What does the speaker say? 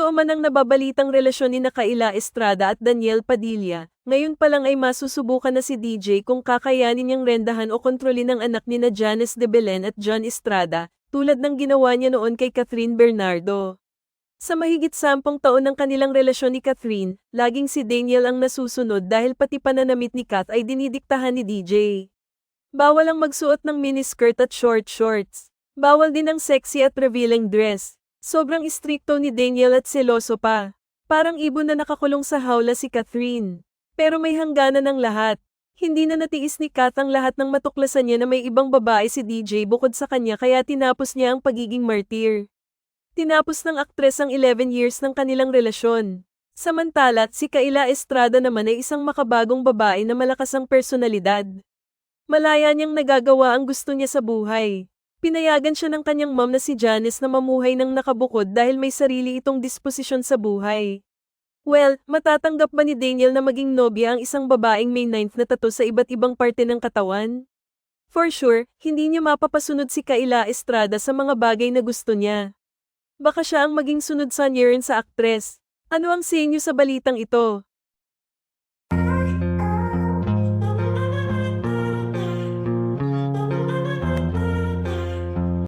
Totoo man ang nababalitang relasyon ni na Kaila Estrada at Daniel Padilla, ngayon pa lang ay masusubukan na si DJ kung kakayanin niyang rendahan o kontrolin ang anak ni na Janice de Belen at John Estrada, tulad ng ginawa niya noon kay Catherine Bernardo. Sa mahigit sampung taon ng kanilang relasyon ni Catherine, laging si Daniel ang nasusunod dahil pati pananamit ni Kat ay dinidiktahan ni DJ. Bawal ang magsuot ng miniskirt at short shorts. Bawal din ang sexy at revealing dress. Sobrang istrikto ni Daniel at seloso pa. Parang ibon na nakakulong sa hawla si Catherine. Pero may hangganan ng lahat. Hindi na natiis ni Kat ang lahat ng matuklasan niya na may ibang babae si DJ bukod sa kanya kaya tinapos niya ang pagiging martyr. Tinapos ng aktres ang 11 years ng kanilang relasyon. Samantala, si Kaila Estrada naman ay isang makabagong babae na malakas ang personalidad. Malaya niyang nagagawa ang gusto niya sa buhay. Pinayagan siya ng kanyang mom na si Janice na mamuhay ng nakabukod dahil may sarili itong disposisyon sa buhay. Well, matatanggap ba ni Daniel na maging nobya ang isang babaeng may ninth na tato sa iba't ibang parte ng katawan? For sure, hindi niya mapapasunod si Kaila Estrada sa mga bagay na gusto niya. Baka siya ang maging sunod sa sa aktres. Ano ang sa inyo sa balitang ito?